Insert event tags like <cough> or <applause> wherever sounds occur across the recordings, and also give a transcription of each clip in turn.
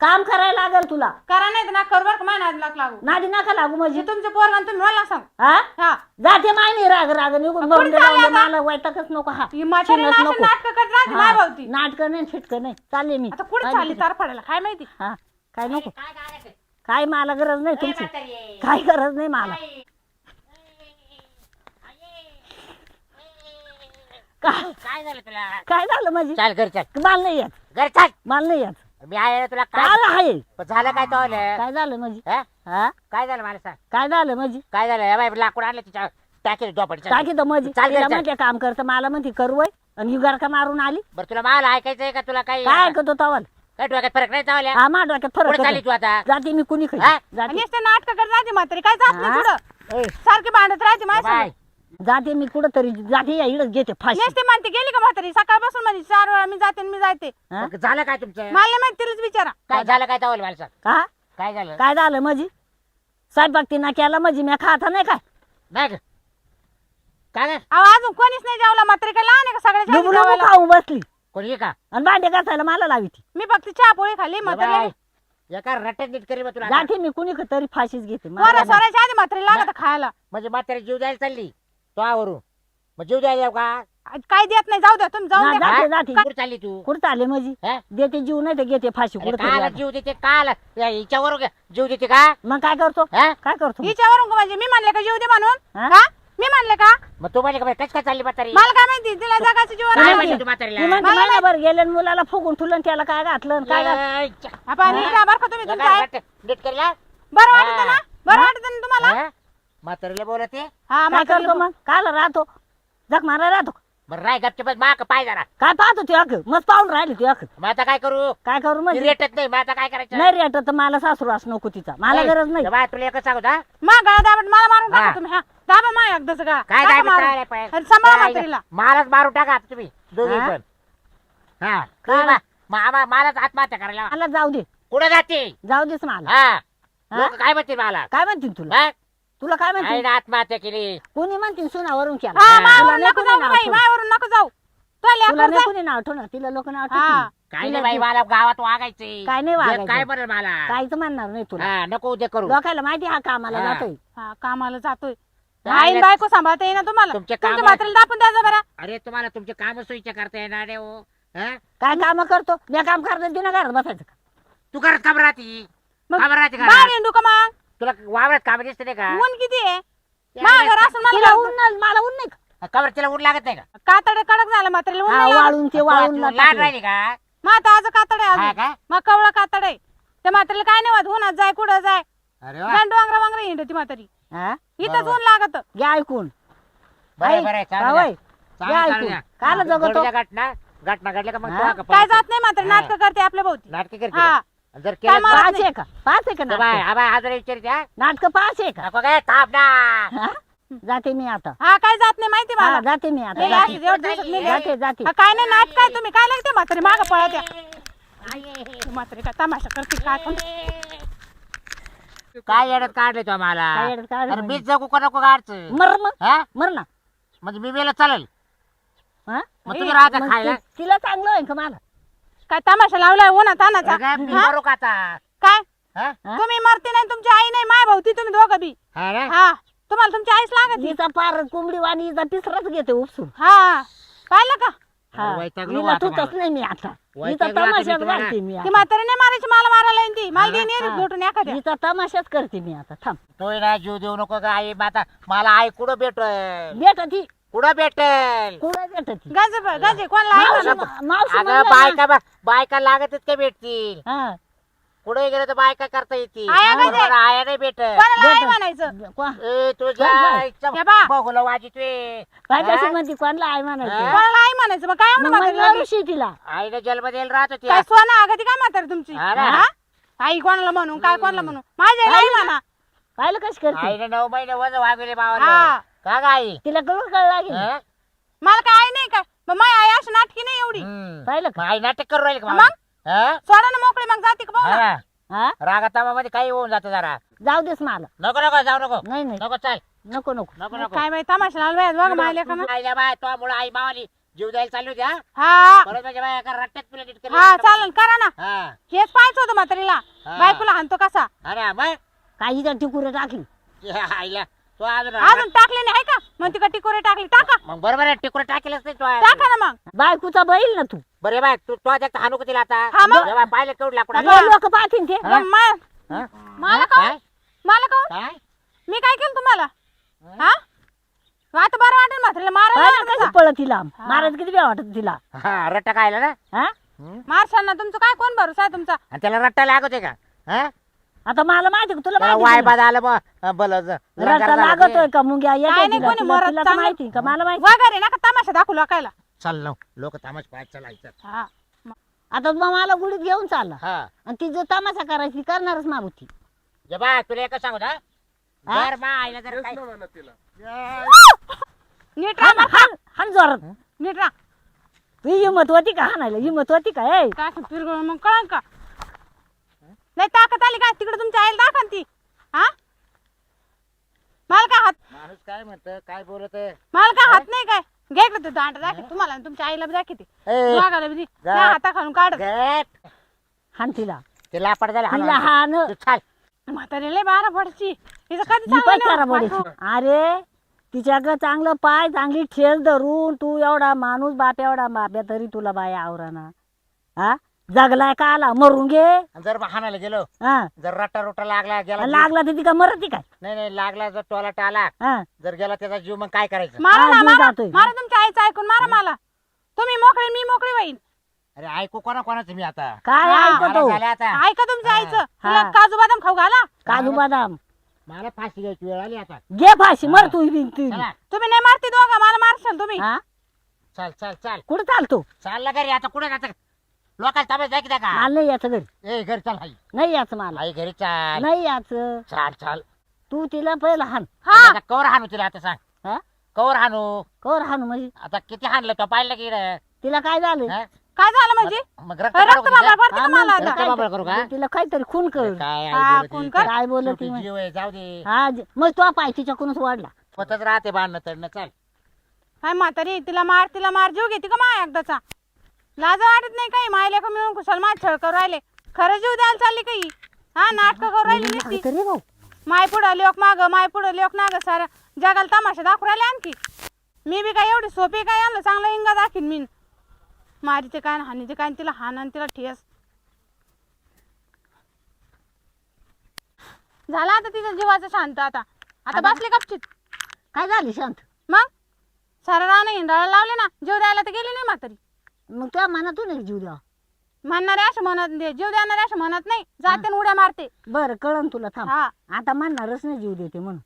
काम करायला लागेल तुला. करा नाही तर ना करू बरं का माझ्या नादी लाग लागू? नादी नका लागू म्हणजे? तुमचे पोरगा तुम्ही मला सांग. हा? हा. जाते माय नाही राग राग निघून आता? मला वैतागच नको हा. ही म्हातारी ना. नाटक करत राहते माझ्या भावती नाटक नाही फिटक नाही. चालले मी. आता कुठे काय चालली. तार पडायला काय माहिती? हा. काय नको. काय करायचं? काय मला गरज नाही तुमची. म्हातारी आहे. काय गरज नाही मला. आई. काय काय झालं तुला? काय झालं म्हणजे? चाल घर चाल. मला नाही येत. घर चाल. मला नाही येत. मी आहे ना तुला काय काय आहे? पण झालं काय तो काय झालं म्हणजे? हा? हा? काय झालं मला सांग? काय झालं म्हणजे? काय झालं? या बाई लाकूड आणलं तिच्या टाकेल दोपट टाकी तर म्हणजे? चाल, तिला चाल. म्हणते काम करतं मला म्हणते करू आणि ही गरका मारून आली? बरं तुला मला ऐकायचंय का? तुला काही काय ऐकतो तवाल काय डोक्यात फरक नाही चावल्या? हा मा डोक्यात फरक कुठे चालली आता? जाते मी कुणी हा? जाते. नाटक करत राहते म्हातारी. काय जात नाही हा? पुढं ए, सारखी भांडत राहते माझ्या बाय जाते मी कुठं तरी जाते या इडच घेते फाशी. नेसते म्हणते गेली का म्हातारी? सकाळपासून म्हणजे चार वेळा मी जाते आणि मी जाते. हा? मग झालं काय तुमचं? मला नाही माहिती तिलाच विचारा. काय झालं काय चावलं मला सांग? का काय झालं? काय झालं म्हणजे स्वयंपाक तिनं केला म्हणजे मी खाता नाही काय? नाही का? काय ग? अहो अजून कोणीच नाही जेवला म्हातारी काय लहान आहे का सगळ्याच्या आधी जेवायला? खाऊन बसली. कोणी का? आणि भांडे घासायला मला लावी ती. मी फक्त चहा पोळी खाल्ली ये म्हातारी बाय. एका रट्यात नीट करी बा तुला. आता. जाते मी कुणी तरी फाशीच घेते. मला पोरा आधी म्हातारी लागत खायला. म्हणजे म्हातारी जीव द्यायला चालली. तो आवरून मग जीव द्यायला जाऊ का काय देत नाही जाऊ द्या तुम्ही जाऊन ना, द्या जाते? जाते कुठं चालली तू कुठं म्हणजे हा? देते जीव नाही तर घेते फाशी अरे कुठं काला जीव देते काल हिच्यावर जीव देते का मग काय करतो हा? काय करतो? हिच्यावरून का म्हणजे मी म्हणले का जीव दे म्हणून हा? का मी म्हणले का मग तू म्हणजे कस काय चालली म्हातारी मला काय माहिती तिला जगाची जीवन काय म्हणते? तू म्हातारीला मला महिनाभर गेले आणि मुलाला फुगून ठुलं आणि त्याला काय घातलं आणि काय घातलं ए, च्या. आपण नीट राहा बरं का तुम्ही तुमचं जगा आहे. रट्ट- नीट करीला बरं वाटत ना. बरं? वाटत ना तुम्हाला हा? म्हातारीला बोलते हा काय म्हातारी करतो मग? काला राहतो? जग मारा राहतो. बरं राय गपचे बस माक पाय जरा. काय पाहतो तू अख मग पाहून राहिली तू अख मग आता काय करू? काय करू ती म्हणजे? रेटत नाही मग आता काय करायचं? नाही रेट तर मला सासूरास नको तिचा. मला गरज नाही. बाय तुला एकच सांगू का मा गळा दाबट मला मारून हा. टाका तुम्ही हा. दाबा मा एकदाच का? काय काय. मित्राला पाय? अरे सांभाळा काय- म्हातारीला. मलाच मारून टाका आता तुम्ही दोघी हा? पण. हा. काय? तुम्ही मा- मा- मलाच आत्महत्या करायला. मला जाऊ दे. कुठे जाते? जाऊ देस मला. हा. हा? लोक काय म्हणतील मला? काय म्हणतील तुला? तुला काय म्हणतील आईनं आत्महत्या केली कोणी म्हणतील सुनावरून केला हा. मावरून तुला नाही नको जाऊ नाव बाई ठेवलं. मावरून नको जाऊ तो तुला नाही. कोणी नाव ठेवणार तिला लोक नाव हा. ठेवतील काय नाही बाई मला गावात वागायचे काय नाही वागायचं. काय म्हणेल मला काहीच म्हणणार नाही तुला हा नको उद्या करू लोकायला माहिती हा कामाला हा. जातोय हा कामाला जातोय आईन? बायको सांभाळता येईना तुम्हाला तुमचे तुमच्या काम दापून द्यायचं बरं अरे तुम्हाला तुमचे काम सोयीचे करता येणार नाही हो हा? काय काम करतो मी काम करतो घरात बसायचं का तू करत काम राहती मग काम राहते बाहेर का मग तुला वावरात काम दिसते नाही का ऊन किती आहे असं तिला मला ऊन नाही- मला ऊन नाही का? कवर तिला ऊन लागत नाही का कातड कडक झालं म्हातारीला ऊन हा, नाही लागत. वाळून ते वाळून तू लहान राहिली का मग आता आज कातड आहे हा अजून का मग कवळा कातड आहे त्या म्हातारीला काय नाही वाद उन्हात जाय कुठं जाय अरे वा गंड वांगरा वांगरा हिंड ती म्हातारी हा? इथंच बरोबर. ऊन लागत घ्या ऐकून बरं चालू. चालू चालू ऐकून द्या. जगतो घटना घटना घडल्या का मग हा? का काय? जात नाही म्हातारी हा. नाटक करते आपल्या भोवती नाटकं करते हा? जर काय केलं मला- पाच आहे का? पाच आहे का नाटक? हा हजार विचारित हा नाटक पाच आहे का? नको काय थांब ना. हा? जाते मी आता. हा काय जात नाही माहिती हा मला. जाते मी आता नाही, जाते. अशी एवढ्या दिवसात नाही जाते जाते. हा, काय नाही नाटक काय तुम्ही. काय लागते म्हातारी? माग पळत्या म्हातारी काय तमाशा करते काय पण काय येड्यात काढले तो आम्हाला? काय येड्यात काढलं अरे म्हणजे? मीच जगू का नको गाडचं? मर मग हा? मर ना. म्हणजे मी मेला चालेल. हा? मग तुम्ही राहता मग खायला? ति- तिला चांगलं आहे का मला? काय तमाशा लावलाय उन्हात तानाचा अगं, मी हा? मरू का आता? काय? हा? हा? तुम्ही मरते नाही तुमची आई नाही माय भावती तुम्ही दोघं बी. हा ना? हा. तुम्हाला तुमची आईच लागत हिचा पार कोंबडी वाणी हिचा पिसराच घेते उपसून. हा. पाहिलं का? हा वैतागलो हिला आता तूच मला. नाही मी आता. हिचा वैतागलो आता मी तमाशाच तुम्हाला. घालते मी ती आता. म्हातारी नाही मारायची मला मारायला येईन ती. मला हा. एखाद्या. हिचा तमाशाच करते मी आता. थांब. तो ना जीव देऊ नको का आई. माता मला आई कुठं भेटल? भेट ती कुठं भेटल कुठं भेट ती गंज गंज कोणाला आई मावशी म्हणा. मावशी अगं म्हणलं ना. बायका बा- बायका लागतच का भेटतील हा. कुठे गेलं तर बायका करता येतील आया गं बरोबर, आया नाही भेटत कोणाला. म्हणायचं कोण- ए तुझ्या कोण बाय? आईचं हे बा. बघूला वाजितवे काय कशी? म्हणते कोणला आई म्हणायचं हा? कोणाला आई म्हणायचं मग काय मग म्हणलं? ऋषी तिला आईने जन्म द्यायला राहत होती काय सोना अगं ती काय म्हातारी तुमची हा ना. हा? आई कोणाला म्हणू काय कोणाला म्हणू माझ्या आई म्हणा पाहिलं कशी करते आईने नऊ महिने वज वागले हा. बाबा का आई तिला कळून कळ लागेल. हा? मला काय आई नाही काय मग माझी आई अशी नाटकी नाही एवढी. हम्म. पाहिलं का? मग आई नाटक करू राहील का मग? हा? सोडा ना मोकळी मग जाते का ना हा. हा? रागातामामध्ये काही होऊन जातं जरा. जाऊ देस मला. नको नको जाऊ नको. नाही नाही. नको चाल. नको नको. नको नको. काय बाई तमाशा लावला बघ मायले का आईला बाय तो मुळे आई मावाली. जीव द्यायला चालू द्या हा? परत माझ्या बाया एका रट्ट्यात तुला नीट करेल. हा चालन करा ना. हा. हेच पाहायचं होतं म्हातारीला. हा. बायकोला हाणतो कसा? अरे मग? काही तर टिकुरे टाकली <laughs> आईला. तो अजून अजून टाकले नाही आहे का? मग ती टिकोरे टाकली. टाका. मग बरोबर आहे टिकून टाकेलच नाही तो. टाका ना मग. बायकोचा बैल ना तू. बरे बाय तू तो का तिला आता? हा मग. जेव्हा पाहिलं केवढ लाकूड. आणलं. लोक पाहतील ते. हा? मग मा- हा? मला का काय? मला का काय? मी काय केलं तुम्हाला? हा? आता बरं वाटेल म्हातारीला. पाहिलं कसं का? पळत तिला? हा. महाराज किती वेळ वाटत तिला? हा रट्टा खायला ना? हा हं? मारशाल ना तुमचं? काय कोण भरोसा आहे तुमचा? आणि त्याला रट्टा लागतोय का? हा? आता मला माहिती का? तुला माहिती वाय का? बाद आलं रस्ता लागतोय का मुंग्या? काय येतोय नाही तिला. कोणी तिला- मरत तिला तर चांगलं. माहिती का? मला माहिती वगैरे नका तमाशा दाखवू लोकायला. चल ना लोक तामाश पाय चलायचं हा. आता मग मला गुडीत घेऊन चालला हा. आणि ती जर तमाशा करायची करणारच मारुती जे बाय तुला एकच सांगू ना. हा? जर मा आईला जर काय नीट राहा हाण हाण हाण जोरात. नीट राहा. ही हिंमत होती का हाणायला? हिंमत होती का? ए. काय पिरगळ मग कळन का? नाही ताकद आली काय तिकडे तुमच्या आईला दाखवा ना ती. हा? मला काय हात माणूस काय म्हणत? काय बोलत मला काय हात नाही काय? घ्या इकडे ते दांड दाखव. तुम्हाला आणि तुमच्या आईला बी. जा. त्या हाता खालून काढ. हाण तिला. ते लापड झालं तिला हाणून. हाण तू चाल. म्हातारी लय बारा पडची हिचं कधी चांगलं पण नाही करा होत. बडी अरे तिच्याकडं चांगलं पाय चांगली ठेस धरून तू एवढा माणूस बाप एवढा बाप्या तरी तुला बाय आवराना. हा? जगलाय का आला? मरून घे. आणि जर हाणायला गेलो हा. जर रट्टा रोटा लागला गेला जीव- लागला तर ती का मरती काय? नाही नाही लागला जर टॉयलेट आला हा. जर गेला त्याचा जीव मग काय करायचं? मारा हा, ना जीव मारा. जातोय. मारा तुमच्या आईचं ऐकून मारा मला. तुम्ही मोकळे मी मोकळी होईन अरे ऐकू कोणा कोणाचं मी आता? काय हा, ऐकतो मला झालं आता. ऐका तुमच्या हा. आईचं. तिला काजू बदाम खाऊ घाला. काजू बदाम. मला फाशी घ्यायची वेळ आली आता. घे फाशी मर तू बी- तू बी. चला. तुम्ही नाही मारती दोघं मला मारशाल तुम्ही. हा? चल चल चल. कुठं चालतो? चालला घरी आता कुठे जात? लोकांना ताब्यात जाय की का? मला नाही याचं घरी. ए घरी चाल आई. नाही याचं मला. आई घरी चाल. नाही याचं. चाल चाल. तू तिला पहिला हाण हा. आता कवर हाणू तिला आता सांग. हा? कवर हाणू. कवर हाण म्हणजे? आता किती हाणलं तो पाहिलं की इकडं? तिला काय झालं? हा? काय झालं म्हणजे? मग रक्त रक्त काढू का बाबा तिचं? पडते का मला मग आता. रक्त बाबा करू का? तिला काहीतरी खून कर. काय आई हा, बोलती? कोण कर? काय बोलत शेवटी ती जीव आहे जाऊ दे. हा ज- मग तो पाय तिच्याकडूनच वाढला. स्वतःच राहते भांडणं तडणं चाल. काय म्हातारी तिला मार तिला मार. जीव घेते का मा एकदाचा? लाज वाटत नाही काही? मायले का मिळून कुशाल माय छळ करू राहिले? खरं जीव द्यायला चालली काही हा? नाटक करू राहिली नुसती. भाऊ. माय पुढं लोक माग माय पुढं लोक नाग सारा जगाला तमाशा दाखवू राहिले आणखी. मी बी काय एवढी सोपी काय आणलं? चांगला इंगा दाखीन मी. मारीचे काय हानीचे काय तिला हान आणि तिला ठेस. झाला आता तिच्या जीवाचं शांत आता. आता बसले गपचित. काय झाली शांत? मग? सारा राणं हिंडाळा लावले ना? जीव द्यायला तर गेली नाही म्हातारी. मग तुझ्या मनातून एक जीव द्या. म्हणणारे असं म्हणत नाही जीव देणारे असं म्हणत नाही. जाते उड्या मारते. बरं कळन तुला थांब. हा. आता म्हणणारच नाही जीव देते म्हणून.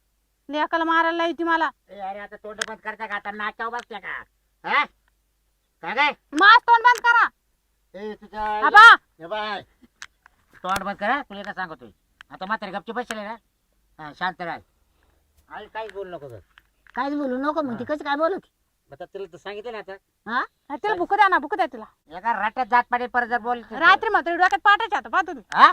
लेकाला मारायला येते मला. ए, अरे आता तोंड बंद करता का? आता नाचाव बसल्या का? हा? काय काय मास तोंड बंद करा. ए तुझ्या आबा. ए बाय. तोंड बंद करा तुला काय सांगतोय आता म्हातारे गपचे बसले ना. हा शांत राह. आई काहीच बोलू नको गं. काहीच बोलू नको मग ती कशी काय बोलत? आता तिला तर सांगितलं ना आता. हा? तिला भुकू द्या ना भुकू द्या तिला. एका राट्यात जात पाडे परत जर बोल रात्री मात्र डोक्यात पाठायच्या आता पाहतो तुम्ही हा?